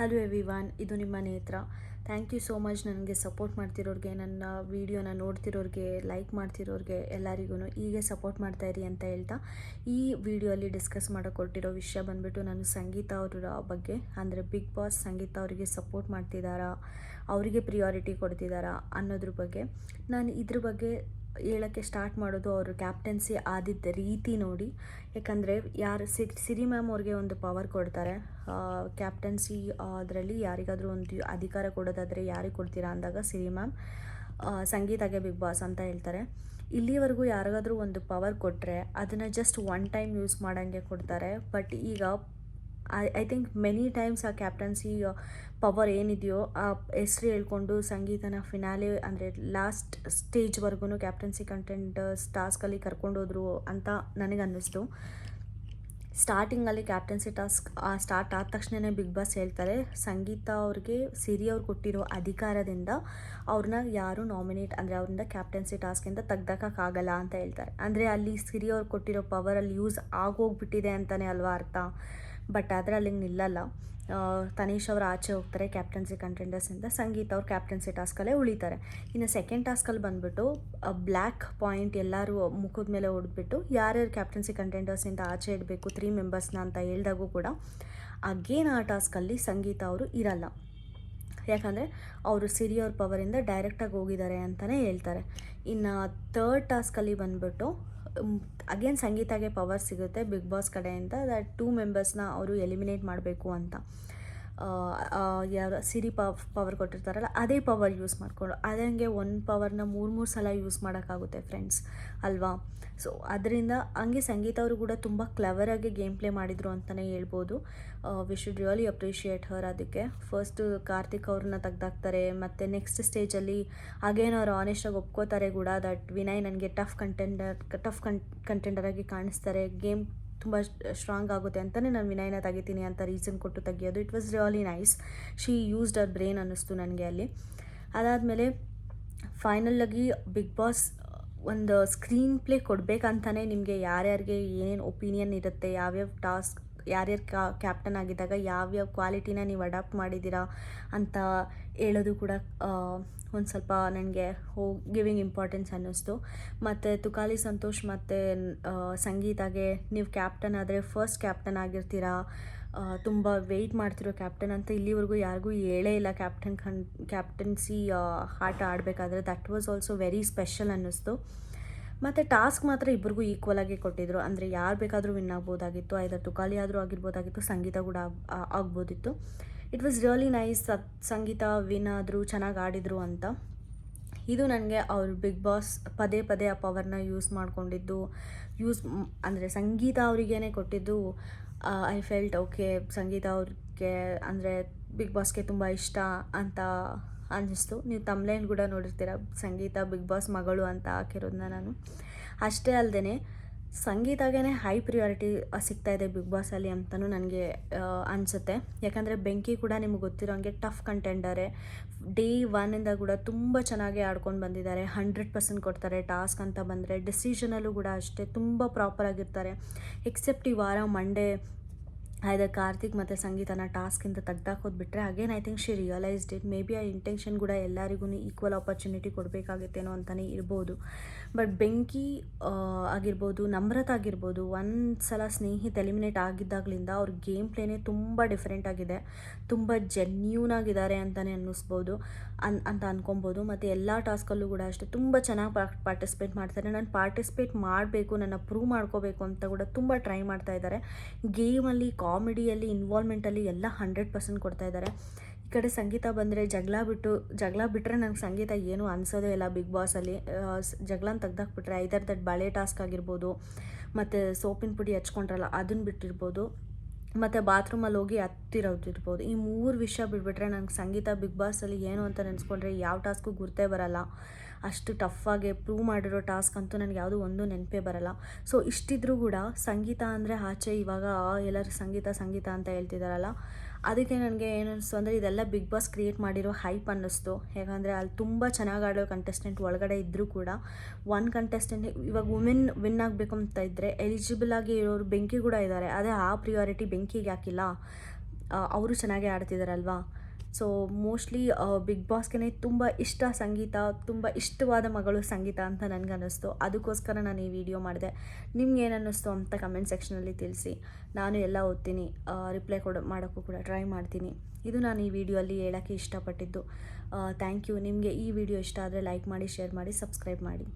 Hello ಎವಿವಾನ್ ಇದು ನಿಮ್ಮ ನೇತ್ರ. ಥ್ಯಾಂಕ್ ಯು ಸೋ ಮಚ್ ನನಗೆ ಸಪೋರ್ಟ್ ಮಾಡ್ತಿರೋರಿಗೆ, ನನ್ನ ವೀಡಿಯೋನ ನೋಡ್ತಿರೋರಿಗೆ ಲೈಕ್ ಮಾಡ್ತಿರೋರಿಗೆ ಎಲ್ಲರಿಗೂ ಹೀಗೆ ಸಪೋರ್ಟ್ ಮಾಡ್ತಾಯಿರಿ ಅಂತ ಹೇಳ್ತಾ, ಈ ವಿಡಿಯೋಲಿ ಡಿಸ್ಕಸ್ ಮಾಡೋಕೊಟ್ಟಿರೋ ವಿಷಯ ಬಂದುಬಿಟ್ಟು ನಾನು ಸಂಗೀತ ಅವರ ಬಗ್ಗೆ, ಅಂದರೆ ಬಿಗ್ ಬಾಸ್ ಸಂಗೀತ ಅವರಿಗೆ ಸಪೋರ್ಟ್ ಮಾಡ್ತಿದ್ದಾರಾ ಅವರಿಗೆ ಪ್ರಿಯಾರಿಟಿ ಕೊಡ್ತಿದ್ದಾರಾ ಅನ್ನೋದ್ರ ಬಗ್ಗೆ. ನಾನು ಇದ್ರ ಬಗ್ಗೆ ಹೇಳೋಕ್ಕೆ ಸ್ಟಾರ್ಟ್ ಮಾಡೋದು ಅವರು ಕ್ಯಾಪ್ಟನ್ಸಿ ಆದಿದ್ದ ರೀತಿ ನೋಡಿ. ಯಾಕಂದರೆ ಯಾರು ಸಿರಿ ಮ್ಯಾಮ್ ಅವ್ರಿಗೆ ಒಂದು ಪವರ್ ಕೊಡ್ತಾರೆ. ಕ್ಯಾಪ್ಟನ್ಸಿ ಅದರಲ್ಲಿ ಯಾರಿಗಾದರೂ ಒಂದು ಅಧಿಕಾರ ಕೊಡೋದಾದರೆ ಯಾರಿಗೆ ಕೊಡ್ತೀರಾ ಅಂದಾಗ ಸಿರಿ ಮ್ಯಾಮ್ ಸಂಗೀತಾಗೆ ಬಿಗ್ ಬಾಸ್ ಅಂತ ಹೇಳ್ತಾರೆ. ಇಲ್ಲಿವರೆಗೂ ಯಾರಿಗಾದರೂ ಒಂದು ಪವರ್ ಕೊಟ್ಟರೆ ಅದನ್ನು ಜಸ್ಟ್ ಒನ್ ಟೈಮ್ ಯೂಸ್ ಮಾಡೋಂಗೆ ಕೊಡ್ತಾರೆ. ಬಟ್ ಈಗ I I think many times ಆ ಕ್ಯಾಪ್ಟನ್ಸಿ ಪವರ್ ಏನಿದೆಯೋ, ಆ ಹೆಸ್ರು ಹೇಳ್ಕೊಂಡು ಸಂಗೀತನ ಫಿನಾಲೆ ಅಂದರೆ ಲಾಸ್ಟ್ ಸ್ಟೇಜ್ವರೆಗೂ ಕ್ಯಾಪ್ಟನ್ಸಿ ಕಂಟೆಂಟ್ ಟಾಸ್ಕಲ್ಲಿ ಕರ್ಕೊಂಡೋದ್ರು ಅಂತ ನನಗೆ ಅನ್ನಿಸ್ತು ಸ್ಟಾರ್ಟಿಂಗಲ್ಲಿ ಕ್ಯಾಪ್ಟನ್ಸಿ ಟಾಸ್ಕ್ ಸ್ಟಾರ್ಟ್ ಆದ ತಕ್ಷಣವೇ ಬಿಗ್ ಬಾಸ್ ಹೇಳ್ತಾರೆ, ಸಂಗೀತ ಅವ್ರಿಗೆ ಸಿರಿ ಅವ್ರು ಕೊಟ್ಟಿರೋ ಅಧಿಕಾರದಿಂದ ಅವ್ರನ್ನ ಯಾರು ನಾಮಿನೇಟ್ ಅಂದರೆ ಅವ್ರಿಂದ ಕ್ಯಾಪ್ಟನ್ಸಿ ಟಾಸ್ಕಿಂದ ತೆಗ್ದಕ್ಕಾಗಲ್ಲ ಅಂತ ಹೇಳ್ತಾರೆ. ಅಂದರೆ ಅಲ್ಲಿ ಸಿರಿ ಅವ್ರು ಕೊಟ್ಟಿರೋ ಪವರಲ್ಲಿ ಯೂಸ್ ಆಗೋಗ್ಬಿಟ್ಟಿದೆ ಅಂತಲೇ ಅಲ್ವಾ ಅರ್ಥ? ಬಟ್ ಆದರೆ ಅಲ್ಲಿಗೆ ನಿಲ್ಲಲ್ಲ ತನೀಶ್ ಅವರು ಆಚೆ ಹೋಗ್ತಾರೆ ಕ್ಯಾಪ್ಟನ್ಸಿ ಕಂಟೆಂಡರ್ಸಿಂದ ಸಂಗೀತ ಅವ್ರು ಕ್ಯಾಪ್ಟನ್ಸಿ ಟಾಸ್ಕಲ್ಲೇ ಉಳಿತಾರೆ. ಇನ್ನು ಸೆಕೆಂಡ್ ಟಾಸ್ಕಲ್ಲಿ ಬಂದುಬಿಟ್ಟು ಬ್ಲ್ಯಾಕ್ ಪಾಯಿಂಟ್ ಎಲ್ಲರೂ ಮುಖದ ಮೇಲೆ ಹೊಡೆದ್ಬಿಟ್ಟು ಯಾರ್ಯಾರು ಕ್ಯಾಪ್ಟನ್ಸಿ ಕಂಟೆಂಡರ್ಸಿಂದ ಆಚೆ ಇಡಬೇಕು ತ್ರೀ ಮೆಂಬರ್ಸ್ನ ಅಂತ ಹೇಳ್ದಾಗೂ ಕೂಡ, ಅಗೇನ್ ಆ ಟಾಸ್ಕಲ್ಲಿ ಸಂಗೀತ ಅವರು ಇರಲ್ಲ. ಯಾಕಂದರೆ, ಅವರು ಸಿರಿಯವ್ರ ಪವರಿಂದ ಡೈರೆಕ್ಟಾಗಿ ಹೋಗಿದ್ದಾರೆ ಅಂತಲೇ ಹೇಳ್ತಾರೆ. ಇನ್ನು ತರ್ಡ್ ಟಾಸ್ಕಲ್ಲಿ ಬಂದುಬಿಟ್ಟು ಅಗೇನ್ ಸಂಗೀತಾಗೆ ಪವರ್ ಸಿಗುತ್ತೆ ಬಿಗ್ ಬಾಸ್ ಕಡೆಯಿಂದ ದಟ್ ಟೂ ಮೆಂಬರ್ಸ್ನ ಅವರು ಎಲಿಮಿನೇಟ್ ಮಾಡಬೇಕು ಅಂತ. ಯಾರು ಸಿರಿ ಪವ್ ಪವರ್ ಕೊಟ್ಟಿರ್ತಾರಲ್ಲ, ಅದೇ ಪವರ್ ಯೂಸ್ ಮಾಡಿಕೊಂಡು ಅದಂಗೆ ಒಂದು ಪವರ್ನ ಮೂರು ಮೂರು ಸಲ ಯೂಸ್ ಮಾಡೋಕ್ಕಾಗುತ್ತೆ ಫ್ರೆಂಡ್ಸ್ ಅಲ್ವಾ? ಸೊ ಅದರಿಂದ ಹಂಗೆ ಸಂಗೀತ ಅವರು ಕೂಡ ತುಂಬ ಕ್ಲವರಾಗಿ ಗೇಮ್ ಪ್ಲೇ ಮಾಡಿದರು ಅಂತಲೇ ಹೇಳ್ಬೋದು. We should really appreciate her ಅದಕ್ಕೆ. ಫಸ್ಟು ಕಾರ್ತಿಕ್ ಅವ್ರನ್ನ ತೆಗ್ದಾಕ್ತಾರೆ, ಮತ್ತು ನೆಕ್ಸ್ಟ್ ಸ್ಟೇಜಲ್ಲಿ ಅಗೇನ್ ಅವ್ರು ಆನೆಸ್ಟಾಗಿ ಒಪ್ಕೋತಾರೆ ಕೂಡ ದಟ್ ವಿನಯ್ ನನಗೆ ಟಫ್ ಕಂಟೆಂಡರ್ ಟಫ್ ಕಂಟೆಂಡರ್ ಕಂಟೆಂಡರಾಗಿ ಕಾಣಿಸ್ತಾರೆ ಗೇಮ್ ತುಂಬ ಸ್ಟ್ರಾಂಗ್ ಆಗುತ್ತೆ ಅಂತಲೇ ನಾನು ವಿನಯನ ತೆಗಿತೀನಿ ಅಂತ ರೀಸನ್ ಕೊಟ್ಟು ತೆಗಿಯೋದು. It was really nice she used hour brain ಅನ್ನಿಸ್ತು ನನಗೆ ಅಲ್ಲಿ. ಅದಾದಮೇಲೆ ಫೈನಲ್ಲಾಗಿ ಬಿಗ್ ಬಾಸ್ ಒಂದು ಸ್ಕ್ರೀನ್ ಪ್ಲೇ ಕೊಡಬೇಕಂತಲೇ ನಿಮಗೆ ಯಾರ್ಯಾರಿಗೆ ಏನೇನು ಒಪಿನಿಯನ್ ಇರುತ್ತೆ, ಯಾವ್ಯಾವ ಟಾಸ್ಕ್ ಯಾರ್ಯಾರು ಕ್ಯಾಪ್ಟನ್ ಆಗಿದ್ದಾಗ ಯಾವ್ಯಾವ ಕ್ವಾಲಿಟಿನ ನೀವು ಅಡಾಪ್ಟ್ ಮಾಡಿದ್ದೀರಾ ಅಂತ ಹೇಳೋದು ಕೂಡ ಒಂದು ಸ್ವಲ್ಪ ನನಗೆ ಹೋ ಗಿವಿಂಗ್ ಇಂಪಾರ್ಟೆನ್ಸ್ ಅನ್ನಿಸ್ತು. ಮತ್ತು ತುಕಾಲಿ ಸಂತೋಷ್ ಮತ್ತು ಸಂಗೀತಾಗೆ ನೀವು ಕ್ಯಾಪ್ಟನ್ ಆದರೆ ಫಸ್ಟ್ ಕ್ಯಾಪ್ಟನ್ ಆಗಿರ್ತೀರಾ? ತುಂಬ ವೆಯ್ಟ್ ಮಾಡ್ತಿರೋ ಕ್ಯಾಪ್ಟನ್ ಅಂತ ಇಲ್ಲಿವರೆಗೂ ಯಾರಿಗೂ ಹೇಳೇ ಇಲ್ಲ ಕ್ಯಾಪ್ಟನ್ ಕನ್ ಕ್ಯಾಪ್ಟನ್ಸಿ ಆಟ ಆಡಬೇಕಾದ್ರೆ. That was also very special ಅನ್ನಿಸ್ತು. ಮತ್ತು ಟಾಸ್ಕ್ ಮಾತ್ರ ಇಬ್ಬರಿಗೂ ಈಕ್ವಲ್ ಆಗಿ ಕೊಟ್ಟಿದ್ರು. ಅಂದರೆ ಯಾರು ಬೇಕಾದರೂ ವಿನ್ ಆಗ್ಬೋದಾಗಿತ್ತು ಐದರ್ ತುಕಾಲಿ ಆದರೂ ಆಗಿರ್ಬೋದಾಗಿತ್ತು, ಸಂಗೀತ ಕೂಡ ಆಗ್ಬೋದಿತ್ತು. It was really nice Sangeetha win ಆದರೂ ಚೆನ್ನಾಗಿ ಆಡಿದರು ಅಂತ. ಇದು ನನಗೆ ಅವ್ರು ಬಿಗ್ ಬಾಸ್ ಪದೇ ಪದೇ ಆ ಪವರ್ನ ಯೂಸ್ ಮಾಡಿಕೊಂಡಿದ್ದು. ಯೂಸ್ ಅಂದರೆ ಸಂಗೀತ ಅವರಿಗೇನೆ ಕೊಟ್ಟಿದ್ದು. ಐ ಫೆಲ್ಟ್ ಓಕೆ ಸಂಗೀತ ಅವ್ರಿಗೆ ಅಂದರೆ ಬಿಗ್ ಬಾಸ್ಗೆ ತುಂಬ ಇಷ್ಟ ಅಂತ ಅನ್ನಿಸ್ತು. ನೀವು ತಮ್ಲೈನ್ ಕೂಡ ನೋಡಿರ್ತೀರ, ಸಂಗೀತ, ಬಿಗ್ ಬಾಸ್ ಮಗಳು ಅಂತ ಹಾಕಿರೋದನ್ನ ನಾನು. ಅಷ್ಟೇ ಅಲ್ಲದೆ ಸಂಗೀತಾಗೇ ಹೈ ಪ್ರಿಯಾರಿಟಿ ಸಿಗ್ತಾ ಇದೆ ಬಿಗ್ ಬಾಸಲ್ಲಿ ಅಂತಲೂ ನನಗೆ ಅನಿಸುತ್ತೆ. ಯಾಕಂದರೆ ಬೆಂಕಿ ಕೂಡ ನಿಮ್ಗೆ ಗೊತ್ತಿರೋ ಹಂಗೆ ಟಫ್ ಕಂಟೆಂಡರೇ ಡೇ ಒನ್ನಿಂದ ಕೂಡ ತುಂಬ ಚೆನ್ನಾಗಿ ಆಡ್ಕೊಂಡು ಬಂದಿದ್ದಾರೆ. ಹಂಡ್ರೆಡ್ ಪರ್ಸೆಂಟ್ ಕೊಡ್ತಾರೆ ಟಾಸ್ಕ್ ಅಂತ ಬಂದರೆ. ಡಿಸಿಷನಲ್ಲೂ ಕೂಡ ಅಷ್ಟೇ ತುಂಬ ಪ್ರಾಪರಾಗಿರ್ತಾರೆ ಎಕ್ಸೆಪ್ಟ್ ಈ ವಾರ ಮಂಡೇ ಆಯ್ದ ಕಾರ್ತಿಕ್ ಮತ್ತು ಸಂಗೀತನ ಟಾಸ್ಕಿಂದ ತೆಗ್ದಾಕೋದು ಬಿಟ್ಟರೆ again I think she realized it may be ಆ ಇಂಟೆನ್ಷನ್ ಕೂಡ ಎಲ್ಲರಿಗೂ ಈಕ್ವಲ್ ಆಪರ್ಚುನಿಟಿ ಕೊಡಬೇಕಾಗುತ್ತೇನೋ ಅಂತಲೇ ಇರ್ಬೋದು. ಬಟ್ ಬೆಂಕಿ ಆಗಿರ್ಬೋದು, ನಮ್ರತ ಆಗಿರ್ಬೋದು, ಒಂದು ಸಲ ಸ್ನೇಹಿತ ಎಲಿಮಿನೇಟ್ ಆಗಿದ್ದಾಗಲಿಂದ ಅವ್ರ ಗೇಮ್ ಪ್ಲೇನೇ ತುಂಬ ಡಿಫ್ರೆಂಟ್ ಆಗಿದೆ. ತುಂಬ ಜೆನ್ಯೂನ್ ಆಗಿದ್ದಾರೆ ಅಂತಲೇ ಅನ್ನಿಸ್ಬೋದು. ಅನ್, ಅಂತ ಅನ್ಕೊಬೋದು. ಮತ್ತು ಎಲ್ಲ ಟಾಸ್ಕಲ್ಲೂ ಕೂಡ ಅಷ್ಟೇ. ತುಂಬ ಚೆನ್ನಾಗಿ ಪಾರ್ಟಿಸಿಪೇಟ್ ಮಾಡ್ತಾರೆ. ನಾನು ಪಾರ್ಟಿಸಿಪೇಟ್ ಮಾಡಬೇಕು, ನನ್ನ ಪ್ರೂವ್ ಮಾಡ್ಕೋಬೇಕು ಅಂತ ಕೂಡ ತುಂಬ ಟ್ರೈ ಮಾಡ್ತಾ ಇದ್ದಾರೆ. ಗೇಮಲ್ಲಿ ಕಾಮಿಡಿಯಲ್ಲಿ ಇನ್ವಾಲ್ವ್ಮೆಂಟಲ್ಲಿ ಎಲ್ಲ ಹಂಡ್ರೆಡ್ ಪರ್ಸೆಂಟ್ ಕೊಡ್ತಾ ಇದ್ದಾರೆ. ಈ ಕಡೆ ಸಂಗೀತ ಬಂದರೆ ಜಗಳ ಬಿಟ್ಟು, ಜಗಳ ಬಿಟ್ಟರೆ ನನಗೆ ಸಂಗೀತ ಏನೂ ಅನಿಸೋದೇ ಇಲ್ಲ ಬಿಗ್ ಬಾಸಲ್ಲಿ ಜಗಳನ ತೆಗ್ದಾಕ್ಬಿಟ್ರೆ ಐದರ್ ದಟ್ ಬಳೆ ಟಾಸ್ಕ್ ಆಗಿರ್ಬೋದು, ಮತ್ತು ಸೋಪಿನ ಪುಡಿ ಹಚ್ಕೊಂಡ್ರಲ್ಲ ಅದನ್ನು ಬಿಟ್ಟಿರ್ಬೋದು. ಮತ್ತು ಬಾತ್ರೂಮಲ್ಲಿ ಹೋಗಿ ಹತ್ತಿರೋದಿರ್ಬೋದು ಈ ಮೂರು ವಿಷಯ ಬಿಟ್ಬಿಟ್ರೆ ನನಗೆ ಸಂಗೀತ ಬಿಗ್ ಬಾಸಲ್ಲಿ ಏನು ಅಂತ ನೆನೆಸ್ಕೊಂಡ್ರೆ ಯಾವ ಟಾಸ್ಕು ಗುರ್ತೇ ಬರಲ್ಲ. ಅಷ್ಟು ಟಫಾಗಿ ಪ್ರೂವ್ ಮಾಡಿರೋ ಟಾಸ್ಕ್ ಅಂತೂ ನನಗೆ ಯಾವುದೂ ಒಂದು ನೆನಪೇ ಬರಲ್ಲ. ಸೊ ಇಷ್ಟಿದ್ರೂ ಕೂಡ ಸಂಗೀತ ಅಂದರೆ ಆಚೆ ಇವಾಗ ಎಲ್ಲರೂ ಸಂಗೀತ ಸಂಗೀತ ಅಂತ ಹೇಳ್ತಿದ್ದಾರಲ್ಲ ಅದಕ್ಕೆ ನನಗೆ ಏನು ಅನಿಸ್ತು ಅಂದರೆ ಇದೆಲ್ಲ ಬಿಗ್ ಬಾಸ್ ಕ್ರಿಯೇಟ್ ಮಾಡಿರೋ ಹೈಪ್ ಅನ್ನಿಸ್ತು. ಯಾಕಂದರೆ ಅಲ್ಲಿ ತುಂಬ ಚೆನ್ನಾಗಿ ಆಡೋ ಕಂಟೆಸ್ಟೆಂಟ್ ಒಳಗಡೆ ಇದ್ದರೂ ಕೂಡ ಒನ್ ಕಂಟೆಸ್ಟೆಂಟ್ ಇವಾಗ ವುಮೆನ್ ವಿನ್ ಆಗಬೇಕು ಅಂತ ಇದ್ದರೆ ಎಲಿಜಿಬಲ್ ಆಗಿ ಇರೋರು ಬೆಂಕಿ ಕೂಡ ಇದ್ದಾರೆ ಅದೇ ಆ ಪ್ರಿಯಾರಿಟಿ ಬೆಂಕಿಗೆ ಹಾಕಿಲ್ಲ. ಅವರು ಚೆನ್ನಾಗಿ ಆಡ್ತಿದ್ದಾರಲ್ವಾ ಸೊ ಮೋಸ್ಟ್ಲಿ ಬಿಗ್ ಬಾಸ್ಗೆ ತುಂಬ ಇಷ್ಟ ಸಂಗೀತ, ತುಂಬ ಇಷ್ಟವಾದ ಮಗಳು ಸಂಗೀತ ಅಂತ ನನಗೆ ಅನ್ನಿಸ್ತು ಅದಕ್ಕೋಸ್ಕರ ನಾನು ಈ ವಿಡಿಯೋ ಮಾಡಿದೆ. ನಿಮ್ಗೆ ಏನು ಅನ್ನಿಸ್ತು ಅಂತ ಕಮೆಂಟ್ ಸೆಕ್ಷನಲ್ಲಿ ತಿಳಿಸಿ. ನಾನು ಎಲ್ಲ ಓದ್ತೀನಿ. ರಿಪ್ಲೈ ಕೊಡೋ, ಮಾಡೋಕ್ಕೂ ಕೂಡ ಟ್ರೈ ಮಾಡ್ತೀನಿ. ಇದು ನಾನು ಈ ವಿಡಿಯೋಲ್ಲಿ ಹೇಳೋಕ್ಕೆ ಇಷ್ಟಪಟ್ಟಿದ್ದು. ಥ್ಯಾಂಕ್ ಯು ನಿಮಗೆ ಈ ವಿಡಿಯೋ ಇಷ್ಟ ಆದರೆ ಲೈಕ್ ಮಾಡಿ ಶೇರ್ ಮಾಡಿ ಸಬ್ಸ್ಕ್ರೈಬ್ ಮಾಡಿ.